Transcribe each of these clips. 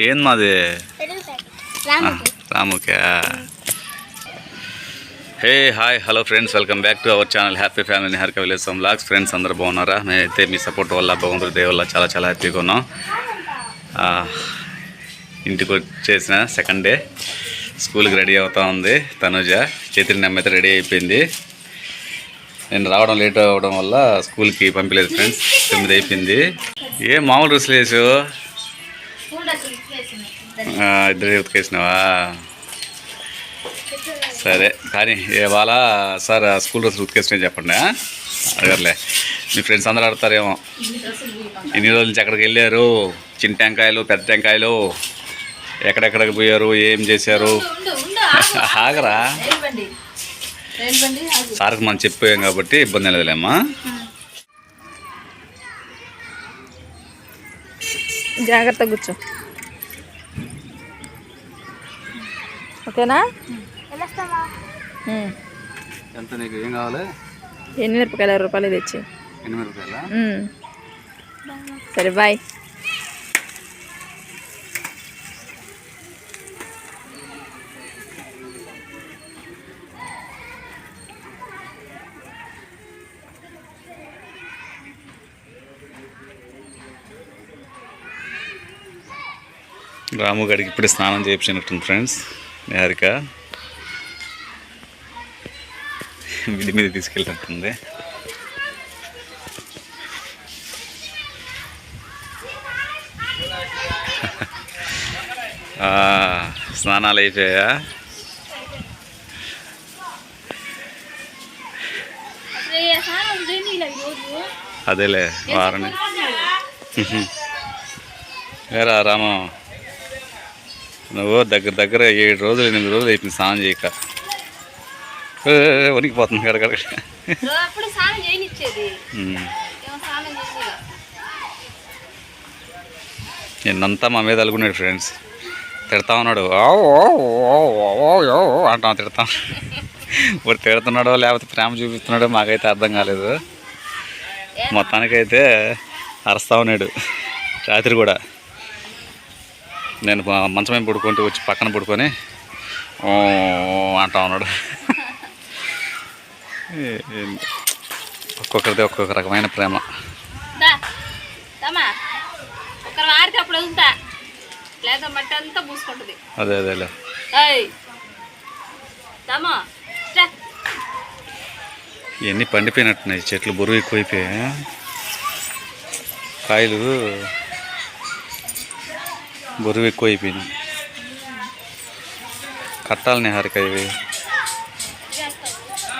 ఏం మాది రాముకి hey hi hello friends welcome back to our channel happy family Harika village some logs friends అందరూ బాగున్నారా మేమైతే మీ support వల్ల భగవంతుడి వల్ల చాలా చాలా హ్యాపీగా ఉన్నాం ఇంటికి వచ్చేసిన సెకండ్ డే స్కూల్కి రెడీ అవుతా ఉంది తనుజ చేతిని నమ్మైతే రెడీ అయిపోయింది నేను రావడం లేట్ అవ్వడం వల్ల స్కూల్కి పంపించలేదు ఫ్రెండ్స్ తొమ్మిది అయిపోయింది ఏ మామూలు ఆ, ఇద్దరు ఉతికేసినావా? సరే కానీ ఇవాళ సార్ ఆ స్కూల్ డ్రెస్ ఉతికేసినాయి చెప్పండి? అడగర్లే. మీ ఫ్రెండ్స్ అందరూ ఆడతారేమో ఎన్ని రోజుల నుంచి ఎక్కడికి వెళ్ళారు? చిన్న టెంకాయలు పెద్ద టెంకాయలు? ఎక్కడెక్కడికి పోయారు? ఏం చేశారు? ఆగరా? సార్కి మనం చెప్పాం కాబట్టి ఇబ్బంది లేదులేమ్మా. జాగ్రత్త కూర్చో. ఓకేనా. ఎంత నీకు? ఏం కావాలి? ఎన్ని మిరపకాయలు అరవై రూపాయలు తెచ్చి. ఎనిమిది రూపాయల ఉమ్. సరే బాయ్. రాము గడికి ఇప్పుడే స్నానం చేయించినట్టుంది ఫ్రెండ్స్. నిహారిక మిది మీద తీసుకెళ్ళినట్టుంది. స్నానాలు అయిపోయా అదేలే వారం ఏరా రాము? నువ్వు దగ్గర దగ్గర ఏడు రోజులు ఎనిమిది రోజులు అయిపోయింది స్నానం చేయక. వణికిపోతుంది కడగడ చేసి నిన్నంతా మా మీద అలుగున్నాడు ఫ్రెండ్స్. తిడతా ఉన్నాడు. అంటాం తిడతాం. ఇప్పుడు తిడుతున్నాడో లేకపోతే ప్రేమ చూపిస్తున్నాడో మాకైతే అర్థం కాలేదు. మొత్తానికైతే అరుస్తా ఉన్నాడు. రాత్రి కూడా. నేను మా- మంచం మీద పడుకుంటూ వచ్చి పక్కన పడుకొని అంటా ఉన్నాడు. ఒక్కొక్కరిది ఒక్కొక్క రకమైన ప్రేమ. అదే అదేలే. ఇవన్నీ పండిపోయినట్టున్నాయి. చెట్లు బరువు ఎక్కువైపోయాయి కాయలు బరువు ఎక్కువైపోయింది. కట్టాలి నిహారిక ఇవి.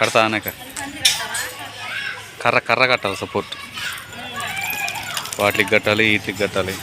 కడతా అనేక. కర్ర కర్ర కట్టాలి సపోర్ట్ వాటికి కట్టాలి వీటికి కట్టాలి.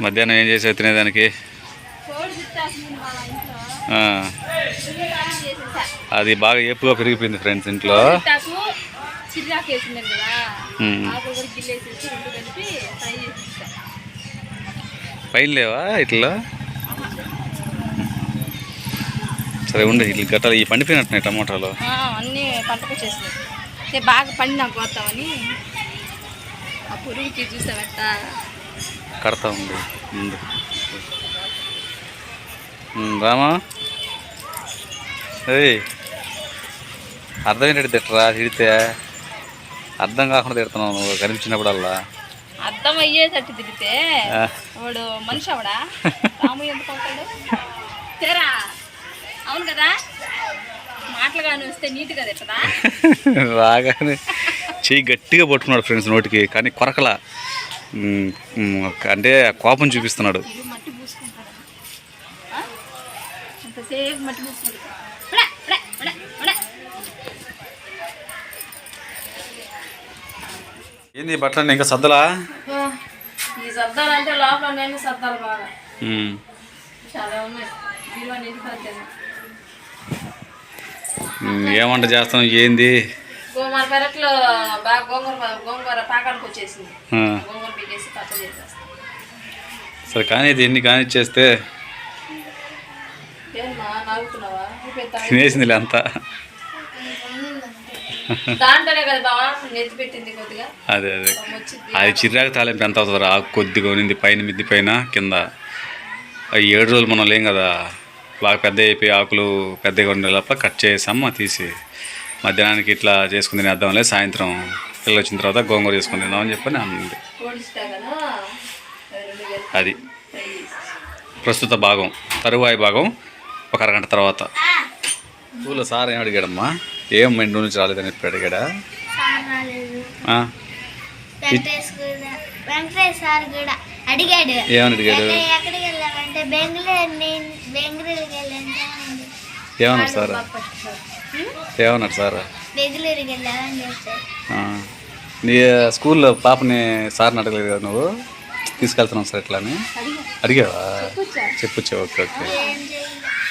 మధ్యాహ్నం ఏం చేసావు తినేదానికి? అది బాగా ఎప్పుగా పెరిగిపోయింది ఫ్రెండ్స్ ఇంట్లో. పైన లేవా ఇట్లా? సరే ఉండు ఇట్లా గట్టాలి ఈ పండిపోయినట్టున్నాయి టమాటాలు. అన్నీ బాగా పండినా కోస్తామని ఆ పురుగుకి చూసావట? కడతా ఉంది ముందు రామా? ఏయ్ అర్థం ఏంటంటే తిట్టరా తిడితే అర్థం కాకుండా తిడుతున్నావు నువ్వు కనిపించినప్పుడల్లా అర్థం అయ్యేటట్టు తిరిగితే వాడు మనిషి అవడా రాము ఎందుకు అవుతాడు? తేరా. అవును కదా? మాటలు కానీ వస్తే నీట్గా తిట్టదా? రాగానే చెయ్యి గట్టిగా పట్టుకున్నాడు ఫ్రెండ్స్ నోటికి కానీ కొరకలా. అంటే కోపం చూపిస్తున్నాడు. మట్టి పూసుకుంటాడా? అంతసేపు మట్టి పూసుకుంటాడు ఉడా, ఉడా, ఉడా, ఉడా. ఏంది బట్టలు ఇంకా సద్దలా ఈ సర్దాలంటే లోపల నేను సర్దాలు బాగా. ఉమ్. చాలా ఉన్నాయి. బీరువా నిండిపోతాను ఉమ్, ఏం వంట చేస్తాం ఏంది? గోంగూర పెరట్లో బాగా గోంగూర గోంగూర పాకానికి వచ్చేసింది. ఆ, గోంగూర పీకేసి పచ్చడి చేసేస్తాను సరే కానీ నవ్వుతున్నావా? అయిపోయి తాగి. తినేసిందిలే అంతా. దాంట్లోనే కదా బావా నెత్తి పెట్టింది కొద్దిగా. అదే అదే. అది చిరాకు తాలింపు ఎంత అవుతుంది ఆకు కొద్దిగా ఉన్నింది పైన మిద్ది పైన కింద. ఆ ఏడు రోజులు మనం లేం కదా. బాగా పెద్ద అయిపోయి ఆకులు పెద్దగా ఉండేలోప కట్ చేసాము తీసి. మధ్యాహ్నానికి ఇట్లా చేసుకుని తినేద్దాంలే సాయంత్రం పిల్లలు వచ్చిన తర్వాత గోంగూర చేసుకుని తిందామని చెప్పని అన్నది. అది. ప్రస్తుత భాగం తరువాయి భాగం ఒక అరగంట తర్వాత. స్కూల్లో సార్ ఏం అడిగాడమ్మా? ఏం ఇంటి నుంచి రాలేదని చెప్పి అడిగాడా? సార్ కూడా అడిగాడు. ఏమని అడిగాడు? "అంటే ఎక్కడికి వెళ్ళామంటే బెంగళూరు నేను బెంగళూరుకి వెళ్ళాను అని ఏమన్నాడు సార్? ఏమన్నాడు సార్? బెంగళూరుకి వెళ్ళామని నీ స్కూల్లో పాపని సార్ని అడగలేదు కదా నువ్వు? తీసుకెళ్తున్నావు సార్ ఎట్లా అని అడిగావా? చెప్పొచ్చా? Okay okay.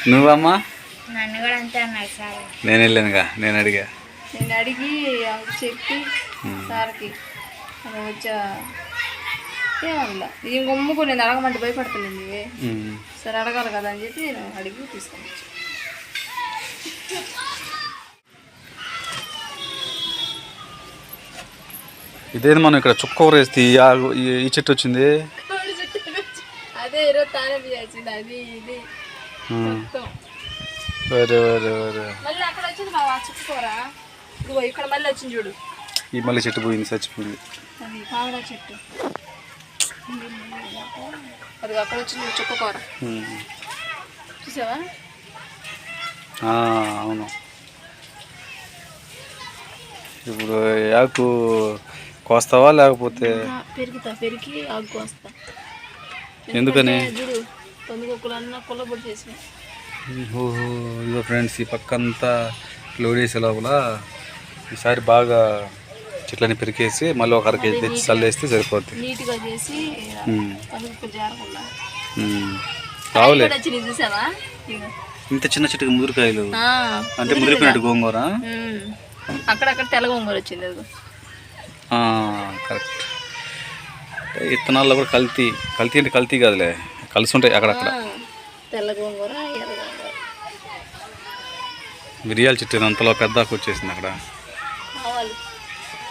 నువ్వమ్మా? నన్ను కూడా అంతే అన్నాడు సార్. నేను వెళ్ళానుగా నేను అడిగా. నేను అడిగి చెప్పి సార్కి వచ్చా. ఏమన్నా ఈ గమ్ముకు నేను అడగమంటే ఉమ్. సరే అడగాలి కదా అని చెప్పి నేను అడిగి తీసుకొని ఇదేంది మనం ఇక్కడ చుక్క వేస్తే ఈ చెట్టు వచ్చింది? అదే ఈరోజు తానే అది ఇది ఉమ్. మొత్తం వరే వరే వరే మళ్ళీ అక్కడ వచ్చింది బాబా చుట్టుకోరా ఇదిగో ఇక్కడ మళ్ళీ వచ్చింది చూడు. ఈ మళ్ళీ చెట్టు పోయింది చచ్చిపోయింది. అది పావడా చెట్టు. అది అక్కడ వచ్చింది చుక్కకూర ఉమ్. చూసావా? అవును. ఇప్పుడు ఆకు కోస్తావా లేకపోతే? పెరుగుతా పెరిగి ఆకు వస్తా ఎందుకని? చూడు అన్న కొల్లబొడి చేసిన. ఓహో ఇదో ఫ్రెండ్స్ ఈ పక్క అంతా లోడ్ వేసే లోపల ఈసారి బాగా చెట్లని పెరికేసి మళ్ళీ ఒక అరకేజీ తెచ్చి చల్లేస్తే సరిపోద్ది. రావులే. ఇగో. ఇంత చిన్న చెట్టుకి ముదురుకాయలు. అంటే ముదిరిపోయినట్టు గోంగూర. అక్కడక్కడ తెల్ల గొంగూర వచ్చింది కరెక్ట్. ఇత్తనాల్లో కూడా కల్తీ. కల్తీ అంటే కల్తీ కాదులే. కలిసి ఉంటాయి అక్కడక్కడ తెల్ల గోంగూర మిరియాల చెట్టు అంతలో పెద్ద వచ్చేసింది అక్కడ.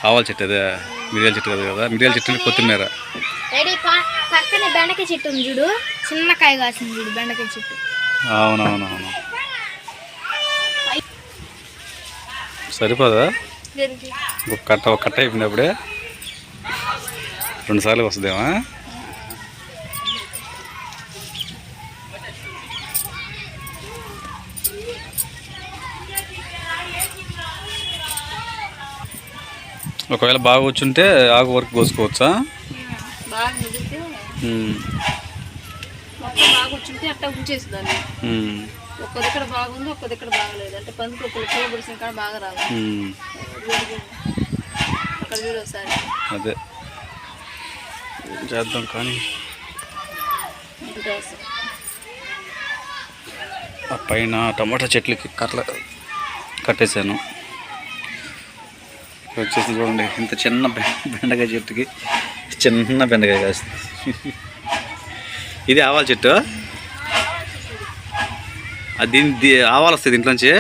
ఆవాల. చెట్టు అదే మిరియాల చెట్టు కదా కదా. మిరియాల చెట్టు కొత్తిమీర. పక్కనే బెండకాయ చెట్టు ఉంది చూడు. చిన్న కాయ కాసింది చూడు బెండకాయ చెట్టు. అవునవునవును. సరిపోదా? ఒక కట్ట ఒక కట్ట అయిపోయినప్పుడే రెండు సార్లు వస్తుందేమా ఒకవేళ బాగా వచ్చుంటే ఆకు వరకు కోసుకోవచ్చా? ఒక్క దగ్గర బాగుంది ఒక్క దగ్గర బాగలేదు. అంటే పందుకొక్కులు కాడ బాగా రావాలి ఉమ్. అక్కడ చూడు ఒకసారి. అదే. చేద్దాం కానీ. పైన టమాటా చెట్లకి కట్ల కట్టేశాను. వచ్చేసి చూడండి. ఇంత చిన్న బెండకాయ చెట్టుకి చిన్న బెండకాయ కాస్తుంది ఇది ఆవాల చెట్టు? దీని దీ- ఆవాలు వస్తాయి దీంట్లోంచి?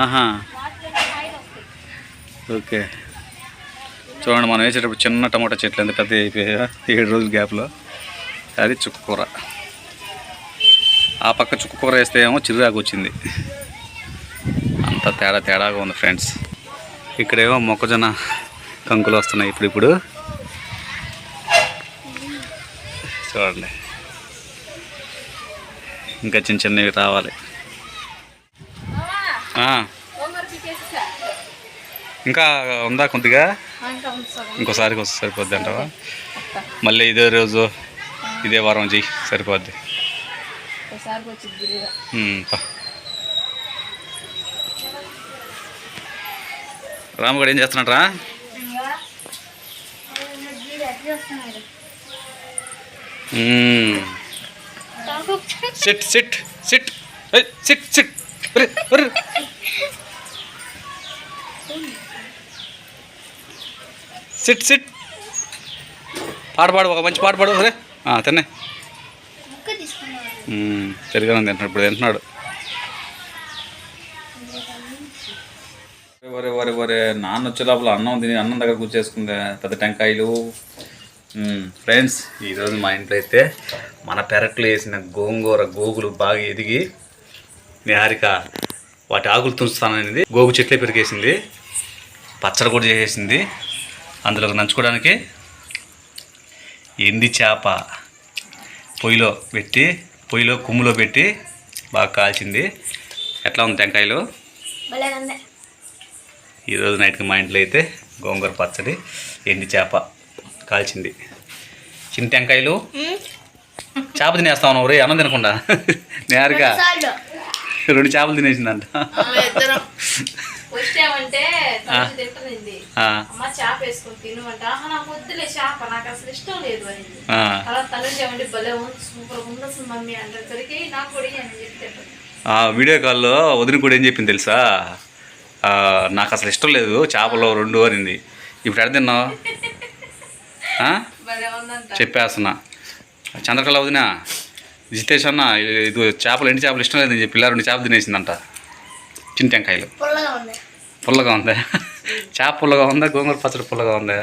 ఆహా. ఓకే. చూడండి మనం వేసేటప్పుడు చిన్న టమాటా చెట్లు ఎంత పెద్ద అయిపోయా ఏడు రోజుల గ్యాప్లో. అది చుక్కకూర ఆ పక్క చుక్కకూర వేస్తే ఏమో చిరురాకు వచ్చింది. అంత తేడా తేడాగా ఉంది ఫ్రెండ్స్. ఇక్కడేమో మొక్కజొన్న కంకులు వస్తున్నాయి ఇప్పుడు ఇప్పుడు. చూడండి. ఇంకా చిన్న చిన్నవి రావాలి. ఇంకా ఉందా కొద్దిగా? ఇంకా ఉంది సగం ఇంకోసారికి వస్తే సరిపోద్ది అంటావా? మళ్ళీ ఇదే రోజు ఇదే వారం చెయ్యి సరిపోద్ది. రాముగాడు ఏం చేస్తున్నాడ్రా? Sit sit sit. Sit sit. Sit sit. పాట పాడు ఒక మంచి పాట పాడు సరే తిన్నే. ముక్క తీసుకున్నాడు పెరిగాను తింటున్నాడు ఇప్పుడు తింటున్నాడు. వరే నాన్న వచ్చే లోపల అన్నం తిని అన్నం దగ్గర కూర్చేసుకుందా పెద్ద టెంకాయలు ఫ్రెండ్స్ ఈరోజు మా ఇంట్లో అయితే మన పెరట్లో వేసిన గోంగూర గోగులు బాగా ఎదిగి నిహారిక వాటి ఆకులు తుంచుతాననేది గోగు చెట్లే పెరిగేసింది పచ్చడి కూడా చేసేసింది. అందులో నంచుకోవడానికి ఎండి చేప పొయ్యిలో పెట్టి పొయ్యిలో కుమ్ములో పెట్టి బాగా కాల్చింది. ఎట్లా ఉంది టెంకాయలు? ఈరోజు నైట్కి మా ఇంట్లో అయితే గోంగూర పచ్చడి ఎండి చేప కాల్చింది. చిన్న టెంకాయలు. చేప తినేస్తా ఉన్నావు రే అన్నం తినకుండా. నేరుగా రెండు చేపలు తినేసిందంట. ఇద్దరం. వచ్చామంటే తను తింటుంది ఆ, అమ్మ చేప వేసుకొని తినమంట. ఆహా నాకు వద్దులే చేప నాకు అసలు ఇష్టం లేదు అని ఆ, అలా తను చేయమంటే భలే ఉంది సూపర్ ఉంది అసలు మమ్మీ అంటేసరికి నాకు కూడా అని చెప్తే ఆ వీడియో కాల్లో వదిన కూడా ఏం చెప్పింది తెలుసా? నాకు అసలు ఇష్టం లేదు చేపలు రెండు అనింది. ఇప్పుడు ఎడ తిన్నావు? చెప్పేస్తున్నా. చంద్రకళ వదిన జితేష్ అన్న ఇది చేపలు ఎండి చేపలు ఇష్టం లేదని చెప్పి ఇలా రెండు చేపలు తినేసిందంట. చిన్న టెంకాయలు పుల్లగా ఉంది? చేప పుల్లగా ఉందా? గోంగూర పచ్చడి పుల్లగా ఉందా?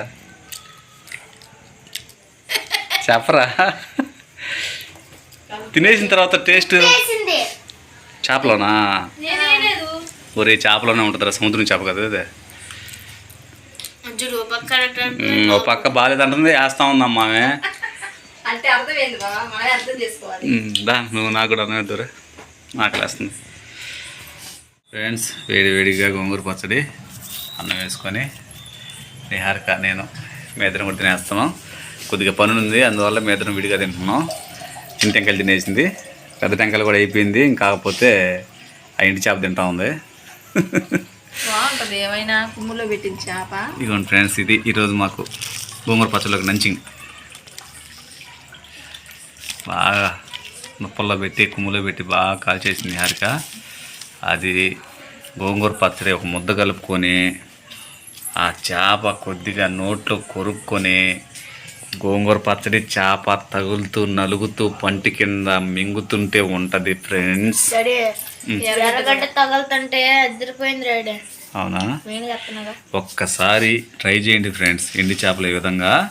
చెప్పరా? తినేసిన తర్వాత టేస్ట్ చేపలోనా? ఒరే చేపలోనే ఉంటుందిరా సముద్రం చేప కదా ఉమ్, ఓ పక్క బాగాలేదంటుంది వేస్తా ఉందమ్మా అంటే అర్థం అర్థం దా నువ్వు నాకు కూడా అన్నది దూరే ఆకలేస్తుంది ఫ్రెండ్స్ వేడి వేడిగా గోంగూర పచ్చడి అన్నం వేసుకొని నిహారిక నేను మీ ఇద్దరం కూడా తినేస్తున్నాం. కొద్దిగా పని ఉంది అందువల్ల మీ ఇద్దరం విడిగా తింటున్నాం. చిన్న టెంకాయలు తినేసింది. పెద్ద టెంకాయలు కూడా అయిపోయింది ఇంకా కాకపోతే ఆ ఇంటి చేప తింటా ఉంది. బాగుంటది. ఏమైనా కుమ్ములో పెట్టిన చేప? ఇదిగోండి ఫ్రెండ్స్ ఇది ఈరోజు మాకు గోంగూర పచ్చళ్ళకి నంచింగ్ బాగా నొప్పల్లో పెట్టి కుమ్ములో పెట్టి బాగా కాల్చేసింది హారిక. అది గోంగూర పచ్చడి ఒక ముద్ద కలుపుకొని ఆ చేప కొద్దిగా నోట్లో కొరుక్కొని గోంగూర పచ్చడి చేప తగులుతూ నలుగుతూ పంటి కింద మింగుతుంటే ఉంటుంది ఫ్రెండ్స్. డాడీ ఎర్రగడ్డ తగలుతుంటే అదిరిపోయింది డాడీ. అవునా? ఒక్కసారి ట్రై చేయండి ఫ్రెండ్స్ ఎండి చేపలు ఈ విధంగా.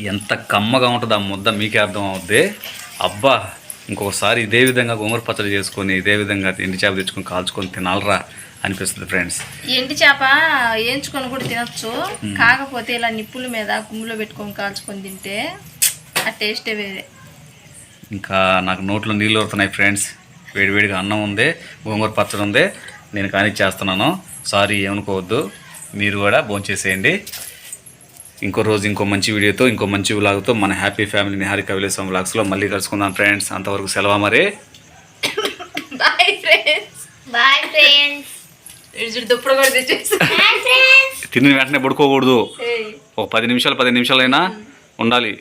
ఎంత కమ్మగా ఉంటుంది ఆ ముద్ద మీకే అర్థం అవుద్ది. అబ్బా ఇంకొకసారి ఇదే విధంగా గోంగూర పచ్చడి చేసుకొని ఇదే విధంగా ఎండి చేప తెచ్చుకొని కాల్చుకొని తినాలరా అనిపిస్తుంది ఫ్రెండ్స్ ఎండి చేప వేయించుకొని కూడా తినొచ్చు. కాకపోతే ఇలా నిప్పుల మీద కుమ్ములో పెట్టుకొని కాల్చుకొని తింటే ఆ టేస్టే వేరే. ఇంకా నాకు నోట్లో నీళ్ళు వస్తున్నాయి ఫ్రెండ్స్ వేడివేడిగా అన్నం ఉంది గోంగూర పచ్చడి ఉంది. నేను కానీ చేస్తున్నాను సారీ ఏమనుకోవద్దు. మీరు కూడా భోంచేసేయండి. ఇంకో రోజు ఇంకో మంచి వీడియోతో ఇంకో మంచి వ్లాగ్తో మన హ్యాపీ ఫ్యామిలీ నిహారిక విలేసం వ్లాగ్స్లో మళ్ళీ కలుసుకుందాం ఫ్రెండ్స్ అంతవరకు సెలవు మరి? తిని వెంటనే పడుకోకూడదు. ఒక పది నిమిషాలు పది నిమిషాలైనా ఉండాలి.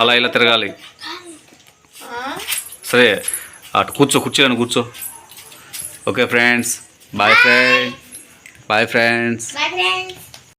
అలా ఇలా తిరగాలి. ఆ? సరే అటు కూర్చో కూర్చోని కూర్చో. Okay friends bye friend bye friends bye friends